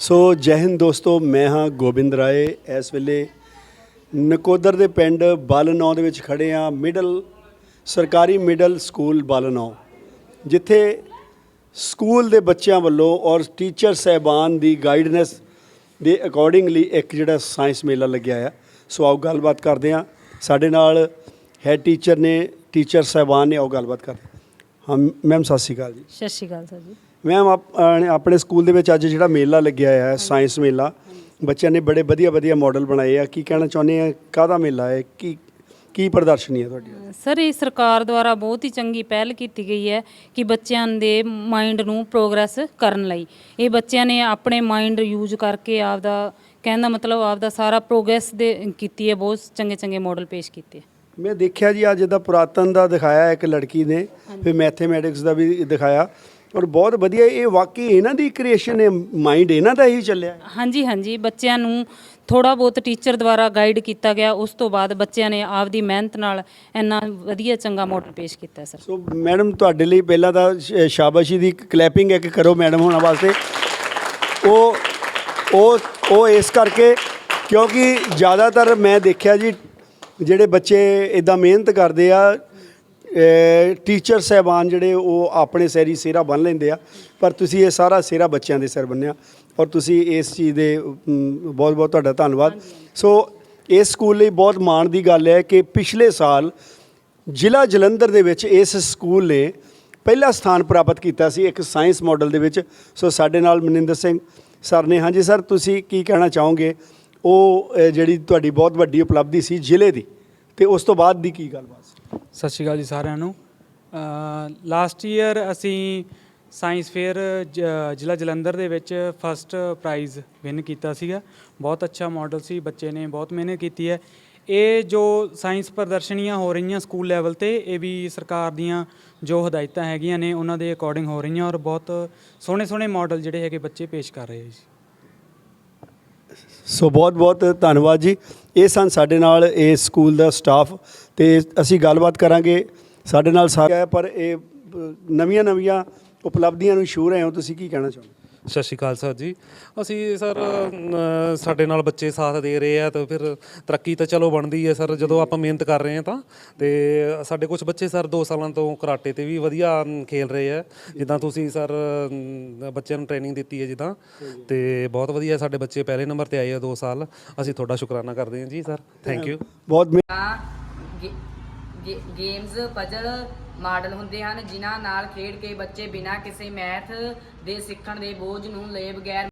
ਸੋ ਜੈ ਹਿੰਦ ਦੋਸਤੋ, ਮੈਂ ਹਾਂ ਗੋਬਿੰਦ ਰਾਏ। ਇਸ ਵੇਲੇ ਨਕੋਦਰ ਦੇ ਪਿੰਡ ਬਾਲਨੌ ਦੇ ਵਿੱਚ ਖੜੇ ਆ ਮਿਡਲ, ਸਰਕਾਰੀ ਮਿਡਲ ਸਕੂਲ ਬਾਲਨੌ, ਜਿੱਥੇ ਸਕੂਲ ਦੇ ਬੱਚਿਆਂ ਵੱਲੋਂ ਔਰ ਟੀਚਰ ਸਹਿਬਾਨ ਦੀ ਗਾਈਡਨੈਸ ਦੇ ਅਕੋਰਡਿੰਗਲੀ ਇੱਕ ਜਿਹੜਾ ਸਾਇੰਸ ਮੇਲਾ ਲੱਗਿਆ ਆ। ਸੋ ਆਓ ਗੱਲਬਾਤ ਕਰਦੇ ਆ ਸਾਡੇ ਨਾਲ ਹੈਡ ਟੀਚਰ ਨੇ ਟੀਚਰ ਸਹਿਬਾਨ ਨੇ, ਆਓ ਗੱਲਬਾਤ ਕਰਦੇ ਹਾਂ। ਮੈਮ ਸਤਿ ਸ਼੍ਰੀ ਅਕਾਲ ਜੀ। ਸਤਿ ਸ਼੍ਰੀ ਅਕਾਲ ਸਰ ਜੀ। ਮੈਮ ਆਪ- ਆਪਣੇ ਸਕੂਲ ਦੇ ਵਿੱਚ ਅੱਜ ਜਿਹੜਾ ਮੇਲਾ ਲੱਗਿਆ ਹੈ ਸਾਇੰਸ ਮੇਲਾ ਬੱਚਿਆਂ ਨੇ ਬੜੇ ਵਧੀਆ ਵਧੀਆ ਮਾਡਲ ਬਣਾਏ ਆ। ਕੀ ਕਹਿਣਾ ਚਾਹੁੰਦੇ ਆ? ਕਾਹਦਾ ਮੇਲਾ ਹੈ? ਕੀ ਕੀ ਪ੍ਰਦਰਸ਼ਨੀ ਹੈ ਤੁਹਾਡੀ? ਸਰ ਇਹ ਸਰਕਾਰ ਦੁਆਰਾ ਬਹੁਤ ਹੀ ਚੰਗੀ ਪਹਿਲ ਕੀਤੀ ਗਈ ਹੈ ਕਿ ਬੱਚਿਆਂ ਦੇ ਮਾਈਂਡ ਨੂੰ ਪ੍ਰੋਗਰੈਸ ਕਰਨ ਲਈ। ਇਹ ਬੱਚਿਆਂ ਨੇ ਆਪਣੇ ਮਾਈਂਡ ਯੂਜ਼ ਕਰਕੇ ਆਪਦਾ ਕਹਿਣ ਦਾ ਮਤਲਬ ਆਪਦਾ ਸਾਰਾ ਪ੍ਰੋਗਰੈਸ ਦੇ ਕੀਤੀ ਹੈ ਬਹੁਤ ਚੰਗੇ ਚੰਗੇ ਮਾਡਲ ਪੇਸ਼ ਕੀਤੇ ਮੈਂ ਦੇਖਿਆ ਜੀ ਅੱਜ ਜਿੱਦਾਂ ਪੁਰਾਤਨ ਦਾ ਦਿਖਾਇਆ ਇੱਕ ਲੜਕੀ ਨੇ ਫਿਰ ਮੈਥਮੈਟਿਕਸ ਦਾ ਵੀ ਦਿਖਾਇਆ। ਔਰ ਬਹੁਤ ਵਧੀਆ ਇਹ ਵਾਕਈ ਇਹਨਾਂ ਦੀ ਕ੍ਰੀਏਸ਼ਨ ਹੈ ਮਾਈਂਡ ਇਹਨਾਂ ਦਾ ਹੀ ਚੱਲਿਆ ਹੈ। ਹਾਂਜੀ ਹਾਂਜੀ। ਬੱਚਿਆਂ ਨੂੰ ਥੋੜਾ ਬਹੁਤ ਟੀਚਰ ਦੁਆਰਾ ਗਾਈਡ ਕੀਤਾ ਗਿਆ। ਉਸ ਤੋਂ ਬਾਅਦ ਬੱਚਿਆਂ ਨੇ ਆਪਦੀ ਮਿਹਨਤ ਨਾਲ ਇੰਨਾ ਵਧੀਆ ਚੰਗਾ ਮਾਡਲ ਪੇਸ਼ ਕੀਤਾ ਸਰ ਸੋ ਮੈਡਮ ਤੁਹਾਡੇ ਲਈ ਪਹਿਲਾਂ ਤਾਂ ਸ਼- ਸ਼ਾਬਾਸ਼ੀ ਦੀ ਕਲੈਪਿੰਗ ਇੱਕ ਕਰੋ ਮੈਡਮ ਹੋਣਾ ਵਾਸਤੇ। ਉਹ ਉਹ ਉਹ ਇਸ ਕਰਕੇ ਕਿਉਂਕਿ ਜ਼ਿਆਦਾਤਰ ਮੈਂ ਦੇਖਿਆ ਜੀ ਜਿਹੜੇ ਬੱਚੇ ਇਦਾਂ ਮਿਹਨਤ ਕਰਦੇ ਆ ਟੀਚਰ ਸਹਿਬਾਨ ਜਿਹੜੇ ਉਹ ਆਪਣੇ ਸਿਰ ਹੀ ਸਿਹਰਾ ਬੰਨ ਲੈਂਦੇ ਆ ਪਰ ਤੁਸੀਂ ਇਹ ਸਾਰਾ ਸਿਹਰਾ ਬੱਚਿਆਂ ਦੇ ਸਿਰ ਬੰਨਿਆ ਔਰ ਤੁਸੀਂ ਇਸ ਚੀਜ਼ ਦੇ ਬਹੁਤ ਬਹੁਤ ਤੁਹਾਡਾ ਧੰਨਵਾਦ। ਸੋ ਇਸ ਸਕੂਲ ਲਈ ਬਹੁਤ ਮਾਣ ਦੀ ਗੱਲ ਹੈ ਕਿ ਪਿਛਲੇ ਸਾਲ ਜ਼ਿਲ੍ਹਾ ਜਲੰਧਰ ਦੇ ਵਿੱਚ ਇਸ ਸਕੂਲ ਨੇ ਪਹਿਲਾ ਸਥਾਨ ਪ੍ਰਾਪਤ ਕੀਤਾ ਸੀ ਇੱਕ ਸਾਇੰਸ ਮਾਡਲ ਦੇ ਵਿੱਚ। ਸੋ ਸਾਡੇ ਨਾਲ ਮਨਿੰਦਰ ਸਿੰਘ ਸਰ ਨੇ। ਹਾਂਜੀ ਸਰ ਤੁਸੀਂ ਕੀ ਕਹਿਣਾ ਚਾਹੋਗੇ? ਉਹ ਜਿਹੜੀ ਤੁਹਾਡੀ ਬਹੁਤ ਵੱਡੀ ਉਪਲਬਧੀ ਸੀ ਜ਼ਿਲ੍ਹੇ ਦੀ ਤੇ ਉਸ ਤੋਂ ਬਾਅਦ ਦੀ ਕੀ ਗੱਲਬਾਤ? ਸਤਿ ਸ਼੍ਰੀ ਅਕਾਲ ਜੀ ਸਾਰਿਆਂ ਨੂੰ। ਲਾਸਟ ਈਅਰ ਅਸੀਂ ਸਾਇੰਸ ਫੇਅਰ ਜ਼ਿਲ੍ਹਾ ਜਲੰਧਰ ਦੇ ਵਿੱਚ ਫਸਟ ਪ੍ਰਾਈਜ਼ ਵਿਨ ਕੀਤਾ ਸੀਗਾ। ਬਹੁਤ ਅੱਛਾ ਮਾਡਲ ਸੀ, ਬੱਚੇ ਨੇ ਬਹੁਤ ਮਿਹਨਤ ਕੀਤੀ ਹੈ। ਇਹ ਜੋ ਸਾਇੰਸ ਪ੍ਰਦਰਸ਼ਨੀਆਂ ਹੋ ਰਹੀਆਂ ਸਕੂਲ ਲੈਵਲ ਤੇ, ਇਹ ਵੀ ਸਰਕਾਰ ਦੀਆਂ ਜੋ ਹਦਾਇਤਾਂ ਹੈਗੀਆਂ ਨੇ, ਉਹਨਾਂ ਦੇ ਅਕੋਰਡਿੰਗ ਹੋ ਰਹੀਆਂ ਔਰ ਬਹੁਤ ਸੋਹਣੇ ਸੋਹਣੇ ਮਾਡਲ ਜਿਹੜੇ ਹੈਗੇ ਬੱਚੇ ਪੇਸ਼ ਕਰ ਰਹੇ ਜੀ। ਸੋ ਬਹੁਤ ਬਹੁਤ ਧੰਨਵਾਦ ਜੀ। ਇਹ ਸਨ ਸਾਡੇ ਨਾਲ ਇਸ ਸਕੂਲ ਦਾ ਸਟਾਫ ਤੇ ਅਸੀਂ ਗੱਲਬਾਤ ਕਰਾਂਗੇ। ਸਾਡੇ ਨਾਲ ਸਾਰੇ ਪਰ ਇਹ ਨਵੀਆਂ ਨਵੀਆਂ ਉਪਲਬਧੀਆਂ ਨੂੰ ਸ਼ੂਰ ਰਹੇ ਹੋ, ਤੁਸੀਂ ਕੀ ਕਹਿਣਾ ਚਾਹੁੰਦੇ ਸਤਿ ਸ਼੍ਰੀ ਅਕਾਲ ਸਰ ਜੀ। ਅਸੀਂ ਸਰ ਅ, ਸਾਡੇ ਨਾਲ ਬੱਚੇ ਸਾਥ ਦੇ ਰਹੇ ਆ ਤਾਂ ਫਿਰ ਤਰੱਕੀ ਤਾਂ ਚਲੋ ਬਣਦੀ ਹੈ ਸਰ ਜਦੋਂ ਆਪਾਂ ਮਿਹਨਤ ਕਰ ਰਹੇ ਹਾਂ ਤਾਂ। ਤੇ ਸਾਡੇ ਕੁਝ ਬੱਚੇ ਸਰ 2 ਸਾਲਾਂ ਤੋਂ ਕਰਾਟੇ ਤੇ ਵੀ ਵਧੀਆ ਅਮ, ਖੇਲ ਰਹੇ ਆ। ਜਿੱਦਾਂ ਤੁਸੀਂ ਸਰ ਅਮ, ਬੱਚਿਆਂ ਨੂੰ ਟ੍ਰੇਨਿੰਗ ਦਿੱਤੀ ਹੈ ਜਿੱਦਾਂ। ਤੇ ਬਹੁਤ ਵਧੀਆ ਸਾਡੇ ਬੱਚੇ ਪਹਿਲੇ ਨੰਬਰ ਤੇ ਆਏ ਆ 2 ਸਾਲ। ਅਸੀਂ ਤੁਹਾਡਾ ਸ਼ੁਕਰਾਨਾ ਕਰਦੇ ਹਾਂ ਜੀ ਸਰ। ਥੈਂਕ ਯੂ ਬਹੁਤ ਗੇਮਸ ਪਜ਼ਲ ਮਾਡਲ ਹੁੰਦੇ ਹਨ, ਜਿਨ੍ਹਾਂ ਨਾਲ ਖੇਡ ਕੇ ਬੱਚੇ ਬਿਨਾਂ ਕਿਸੇ ਮੈਥ ਦੇ ਸਿੱਖਣ ਦੇ ਬੋਝ ਨੂੰ ਲਏ ਬਗੈਰ